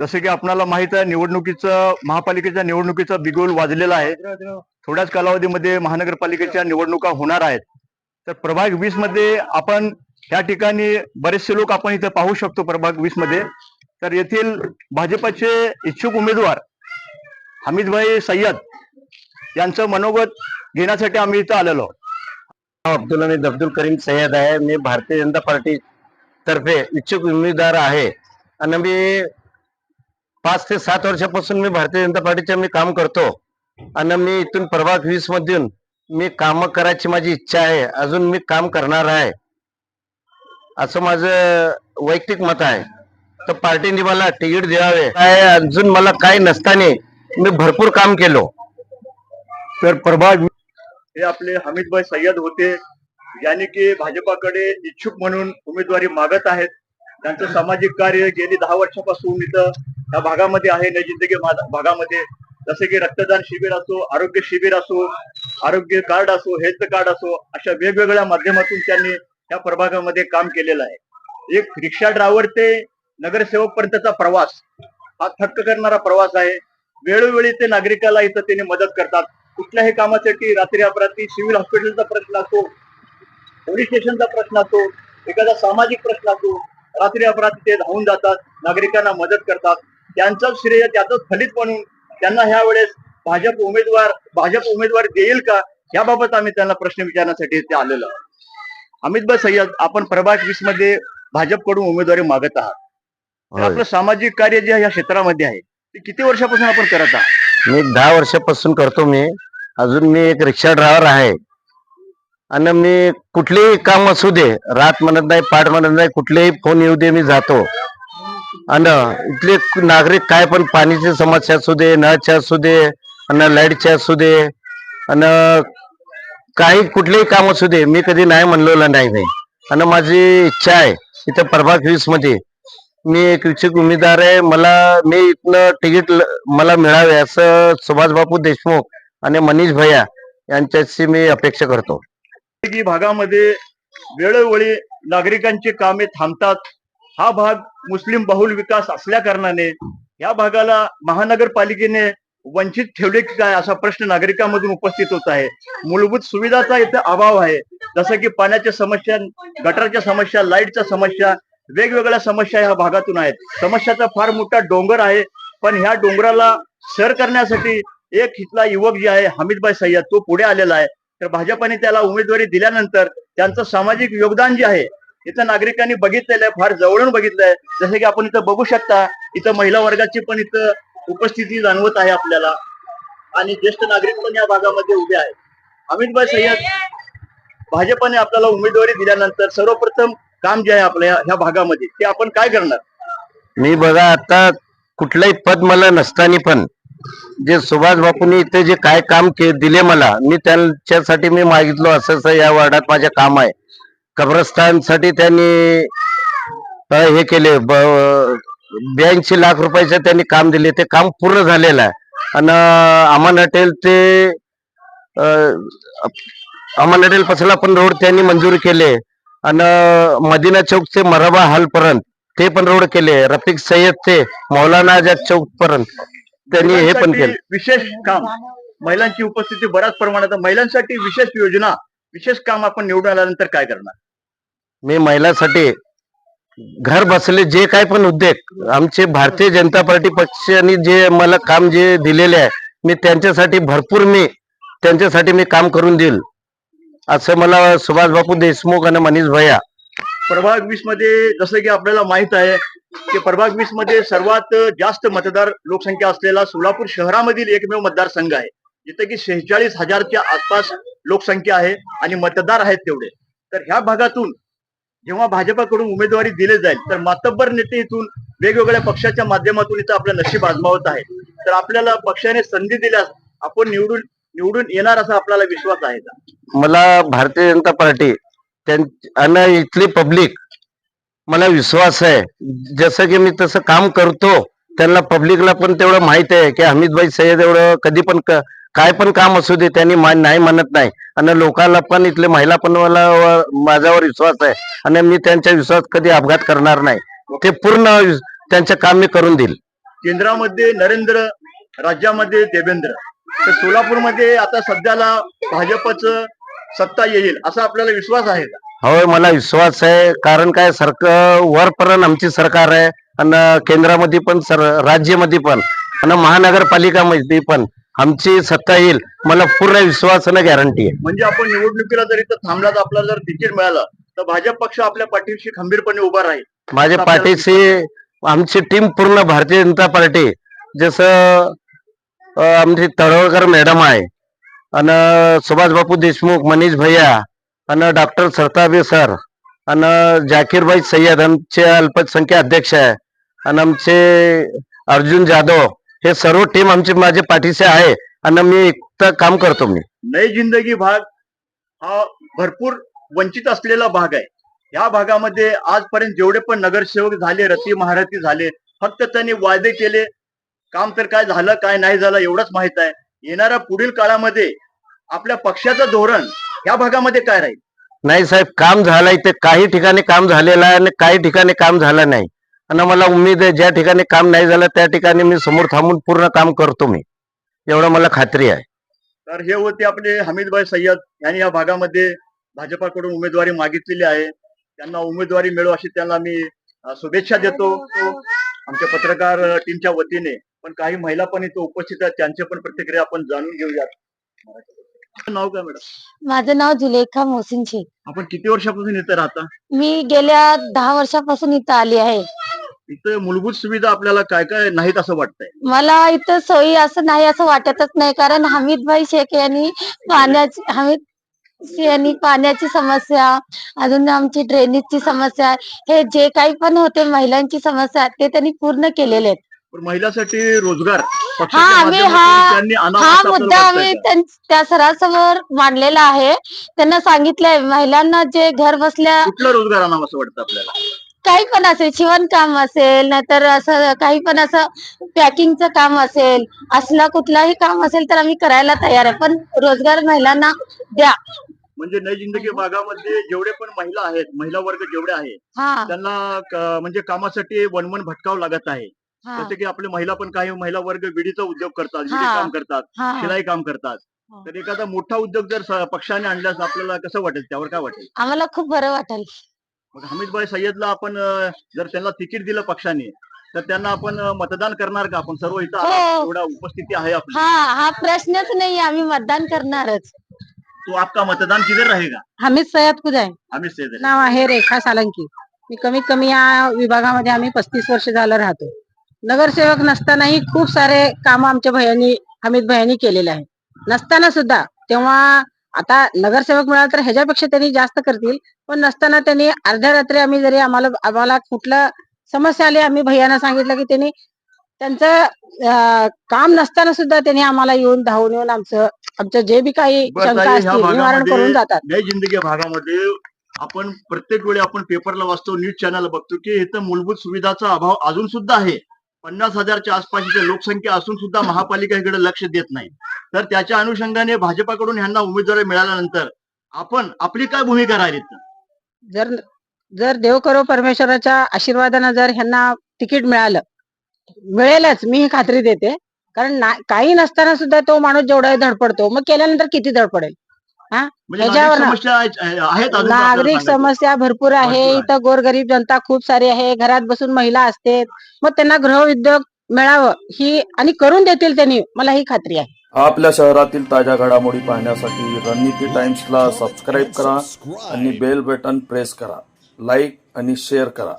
जसं की आपणाला माहीत आहे निवडणुकीचं महापालिकेच्या निवडणुकीचा बिगुल वाजलेला आहे. थोड्याच कालावधीमध्ये महानगरपालिकेच्या निवडणुका होणार आहेत. तर प्रभाग वीसमध्ये आपण या ठिकाणी बरेचसे लोक आपण इथे पाहू शकतो प्रभाग वीसमध्ये. तर येथील भाजपचे इच्छुक उमेदवार हमीदभाई सय्यद यांचं मनोगत घेण्यासाठी आम्ही इथं आलेलो अब्दुल हमीद अब्दुल करीम सय्यद आहे. मी भारतीय जनता पार्टी तर्फे इच्छुक उमेदवार आहे. आणि मी पाच ते सात वर्षापासून मी भारतीय जनता पार्टीचे मी काम करतो. आणि मी इथून प्रभाग वीस मधून मी काम करायची माझी इच्छा आहे. अजून मी काम करणार आहे. असं माझं वैयक्तिक मत आहे. तर पार्टीने मला तिकीट द्यावे. काय अजून मला काय नसताना मी भरपूर काम केलो. तर प्रभाग हे आपले हमीदभाई सय्यद होते. यांनी की भाजपाकडे इच्छुक म्हणून उमेदवारी मागत आहेत. त्यांचं सामाजिक कार्य गेली दहा वर्षापासून इथं या भागामध्ये आहे नई जिंदगी भागामध्ये जसे की रक्तदान शिबिर असो आरोग्य शिबिर असो आरोग्य कार्ड असो हेल्थ कार्ड असो अशा वेगवेगळ्या माध्यमातून त्यांनी या प्रभागामध्ये काम केलेलं आहे. एक रिक्षा ड्रायव्हर ते नगरसेवक पर्यंतचा प्रवास हा थक्क करणारा प्रवास आहे. वेळोवेळी ते नागरिकाला इथं त्यांनी मदत करतात. कुठल्याही कामासाठी रात्री अपरात्री सिव्हिल हॉस्पिटलचा प्रश्न असतो पोलीस स्टेशनचा प्रश्न असतो एखादा सामाजिक प्रश्न असो रात्री अपरात्री ते धावून जातात नागरिकांना मदत करतात. त्यांचं श्रेय त्याचंच फलित म्हणून त्यांना ह्या वेळेस भाजप उमेदवार भाजप उमेदवार देईल का? याबाबत आम्ही त्यांना प्रश्न विचारण्यासाठी इथे आलेलो आहोत. अमितभाई सय्यद आपण प्रभाग वीसमध्ये भाजपकडून उमेदवारी मागत आहात. आपलं सामाजिक कार्य जे या क्षेत्रामध्ये आहे ते किती वर्षापासून आपण करत आहात? मी दहा वर्षापासून करतो मी. अजून मी एक रिक्षा ड्रायव्हर आहे. आणि मी कुठलेही काम असू दे रात म्हणत नाही पाठ म्हणत नाही कुठलेही फोन येऊ दे मी जातो. आणि इथले नागरिक काय पण पाणीची समस्या असू दे नळच्या असू दे आणि लाईटच्या असू दे आणि काही कुठलेही काम असू दे मी कधी नाही म्हणलेलं नाही नाही आणि माझी इच्छा आहे इथं प्रभाग वीसमध्ये. मी एक इच्छुक उमेदवार आहे मला मी इथनं तिकीट मला मिळावे असं सुभाष बापू देशमुख आणि मनीष भैया यांच्याशी मी अपेक्षा करतो. की भागामध्ये वेळोवेळी नागरिकांची कामे थांबतात हा भाग मुस्लिम बहुल विकास असल्या कारणाने या भागाला महानगरपालिकेने वंचित ठेवले की काय असा प्रश्न नागरिकांमधून उपस्थित होत आहे. मूलभूत सुविधाचा इथे अभाव आहे. जसं की पाण्याच्या समस्या गटारच्या समस्या लाईटच्या समस्या वेगवेगळ्या समस्या ह्या भागातून आहेत. समस्याचा फार मोठा डोंगर आहे. पण ह्या डोंगराला सर करण्यासाठी एक इथला युवक जे आहे हमीदभाई सय्यद तो पुढे आलेला आहे. तर भाजपाने त्याला उमेदवारी दिल्यानंतर त्यांचं सामाजिक योगदान जे आहे इथं नागरिकांनी बघितलेलं आहे फार जवळून बघितलंय. आहे जसं की आपण इथं बघू शकता इथं महिला वर्गाची पण इथं उपस्थिती जाणवत आहे आपल्याला. आणि ज्येष्ठ नागरिक पण या भागामध्ये उभे आहेत. अमितभाई सय्यद भाजपाने आपल्याला उमेदवारी दिल्यानंतर सर्वप्रथम काम जे आहे आपल्या ह्या भागामध्ये ते आपण काय करणार? मी बघा आता कुठलंही पद मला नसताना पण जे सुभाष बापूंनी इथे जे काय काम के दिले मला मी त्यांच्यासाठी मी मागितलो असं असं या वार्डात माझे काम आहे. कब्रस्तानसाठी त्यांनी हे केले. ब्याऐंशी लाख रुपयाचे त्यांनी काम दिले. ते काम पूर्ण झालेलं आहे. आणि अमन हॉटेल ते अमन हॉटेल पसला पण रोड त्यांनी मंजूर केले. आणि मदिना चौक ते मराबा हाल पर्यंत ते पण रोड केले. रफिक सय्यद ते मौलाना आझाद चौक पर्यंत त्यांनी हे पण केलं. विशेष काम. महिलांची उपस्थिती बऱ्याच प्रमाणात. महिलांसाठी विशेष योजना विशेष काम आपण निवडून आल्यानंतर काय करणार? मी महिलांसाठी घर बसले जे काय पण उद्योग आमचे भारतीय जनता पार्टी पक्षाने जे मला काम जे दिलेले आहे मी त्यांच्यासाठी भरपूर मी त्यांच्यासाठी मी काम करून देईल. असं मला सुभाष बापू देशमुख आणि मनीष भैया. प्रभाग वीसमध्ये जसं की आपल्याला माहीत आहे की प्रभाग वीसमध्ये सर्वात जास्त मतदार लोकसंख्या असलेला सोलापूर शहरामधील एकमेव मतदारसंघ आहे. जिथे की शेहेचाळीस हजारच्या आसपास लोकसंख्या आहे आणि मतदार आहेत तेवढे. तर ह्या भागातून जेव्हा भाजपाकडून उमेदवारी दिली जाईल तर मातब्बर नेते इथून वेगवेगळ्या पक्षाच्या माध्यमातून इथं आपलं नशीब आजमावत आहे तर आपल्याला पक्षाने संधी दिल्यास आपण निवडून निवडून येणार असा आपल्याला विश्वास आहे का? मला भारतीय जनता पार्टी आणि इथली पब्लिक मला विश्वास आहे. जसं की मी तसं काम करतो त्यांना पब्लिकला पण तेवढं माहीत आहे की हमीदभाई सय्यद एवढं कधी पण काय पण काम असू दे त्यांनी नाही म्हणत नाही. आणि लोकांना पण इथले महिला पण मला माझ्यावर विश्वास आहे. आणि मी त्यांच्या विश्वास कधी अपघात करणार नाही. ते पूर्ण त्यांचं काम मी करून देईल. केंद्रामध्ये नरेंद्र राज्यामध्ये देवेंद्र. तर सोलापूरमध्ये आता सध्याला भाजपचं सत्ता येईल असा आपल्याला विश्वास आहे होय मला विश्वास आहे. कारण काय सरकार वरपर्यंत आमची सरकार आहे. आणि केंद्रामध्ये पण सर राज्यामध्ये पण आणि महानगरपालिकामध्ये पण आमची सत्ता येईल मला पूर्ण विश्वासानं गॅरंटी आहे. म्हणजे आपण निवडणुकीला जर इथं थांबला तर आपल्याला जर तिकीट मिळालं तर भाजप पक्ष आपल्या पाठीशी खंबीरपणे उभा राहील. माझ्या पाठीशी आमची टीम पूर्ण भारतीय जनता पार्टी जसं आमची तळवळकर मॅडम आहे आणि सुभाष बापू देशमुख मनीष भैया आणि डॉक्टर सरताबे सर आणि जाकीरभाई सय्यद आमचे अल्पसंख्या अध्यक्ष आहे. आणि आमचे अर्जुन जाधव हे सर्व टीम आमची माझे पाठीशी आहे. आणि मी एकटं काम करतो मी. नई जिंदगी भाग हा भरपूर वंचित असलेला भाग आहे. या भागामध्ये आजपर्यंत जेवढे पण नगरसेवक झाले रती महारथी झाले फक्त त्यांनी वायदे केले काम तर काय झालं काय नाही झालं एवढंच माहीत आहे. येणाऱ्या पुढील काळामध्ये आपल्या पक्षाचं धोरण या भागामध्ये काय राहील? नाही साहेब काम झालंय ते काही ठिकाणी काम झालेलं आहे आणि काही ठिकाणी काम झालं नाही. आणि मला उमेद आहे ज्या ठिकाणी काम नाही झालं त्या ठिकाणी मी समोर थांबून पूर्ण काम करतो मी. एवढं मला खात्री आहे. तर हे होते आपले हमीदभाई सय्यद यांनी या भागामध्ये भाजपाकडून उमेदवारी मागितलेली आहे. त्यांना उमेदवारी मिळो अशी त्यांना मी शुभेच्छा देतो. आमच्या पत्रकार टीमच्या वतीने. पण काही महिला पण इथं उपस्थित आहेत त्यांच्या पण प्रतिक्रिया आपण जाणून घेऊयात. नाव काय मॅडम? माझं नाव जुलेखा मोहसिन शेख आपण किती वर्षापासून इथं राहता? मी गेल्या दहा वर्षापासून इथं आली आहे. इथं मूलभूत सुविधा आपल्याला काय काय नाहीत असं वाटतंय? मला इथं सोयी असं नाही असं वाटतच नाही कारण हमीदभाई शेख यांनी पाण्याची हमीद यांनी पाण्याची समस्या अजून आमची ड्रेनेजची समस्या हे जे काही पण होते महिलांची समस्या ते त्यांनी पूर्ण केलेले आहेत. महिलांसाठी रोजगार हा, आम्ही हा- हा मुद्दा आम्ही? त्यां- सरासमोर मांडलेला आहे. त्यांना सांगितलंय महिलांना जे घर बसल्या कुठला रोजगार आणावा असं वाटतं आपल्याला? काही पण असेल शिवणकाम असेल नाहीतर असं काही पण असं पॅकिंगचं काम असेल असला कुठलाही काम असेल तर आम्ही करायला तयार आहे. पण रोजगार महिलांना द्या. म्हणजे नई जिंदगी भागामध्ये जेवढे पण महिला आहेत महिला वर्ग जेवढे आहेत त्यांना म्हणजे कामासाठी वनवन भटकावं लागत आहे. जसे की आपले महिला पण काही महिला वर्ग विडीचा उद्योग करतात विडी. काम करतात शिलाई काम करतात. हा. तर एखादा मोठा उद्योग जर पक्षाने आणल्यास आपल्याला कसं वाटेल? त्यावर काय वाटेल? आम्हाला खूप बरं वाटेल. मग हमीदभाई सय्यदला आपण जर त्यांना तिकीट दिलं पक्षाने तर त्यांना आपण मतदान करणार का? आपण सर्व इथं हो. एवढा उपस्थिती आहे आपली. हा हा प्रश्नच नाही आम्ही मतदान करणारच. तो आपका मतदान किधर रहेगा? हमीद सय्यद कुद आहे? आम्ही से नाव आहे रेखा सालंकी. मी कमीत कमी या विभागामध्ये आम्ही पस्तीस वर्ष झालं राहतो. नगरसेवक नसतानाही खूप सारे काम आमच्या भयांनी हमीद भयांनी केलेले आहे नसताना सुद्धा तेव्हा आता नगरसेवक मिळाला तर ह्याच्यापेक्षा त्यांनी जास्त करतील पण नसताना त्यांनी अर्ध्या रात्री आम्ही जरी आम्हाला आम्हाला कुठलं समस्या आली आम्ही भैयांना सांगितलं की त्यांनी त्यांचं काम नसताना सुद्धा त्यांनी आम्हाला येऊन धावून येऊन आमचं आमचं जे बी काही शंका असतील निवारण करून जातात. नई जिंदगी भागामध्ये आपण प्रत्येक वेळी आपण पेपरला वाचतो न्यूज चॅनल बघतो की इथं मूलभूत सुविधाचा अभाव अजून सुद्धा आहे. पन्नास हजारच्या आसपासची लोकसंख्या असून सुद्धा महापालिका इकडे लक्ष देत नाही. तर त्याच्या अनुषंगाने भाजपाकडून ह्यांना उमेदवारी मिळाल्यानंतर आपण आपली काय भूमिका राहिली? जर जर देव करो परमेश्वराच्या आशीर्वादानं जर ह्यांना तिकीट मिळालं मिळेलच मी ही खात्री देते. कारण ना- काही नसताना सुद्धा तो माणूस जेवढा धडपडतो मग केल्यानंतर किती धडपडेल? म्हणजे ह्याच्यावर नागरिक समस्या भरपूर आहे भरपूर आहे. इथं गोरगरीब जनता खूप सारी आहे. घरात बसून महिला असते मग त्यांना गृहउद्योग मिळावं ही आणि करून देतील त्यांनी. मला ही खात्री आहे. आपल्या शहरातील ताज्या घडामोडी पाहण्यासाठी रणनीती टाइम्सला सबस्क्राईब करा आणि बेल बटन प्रेस करा. लाईक आणि शेअर करा.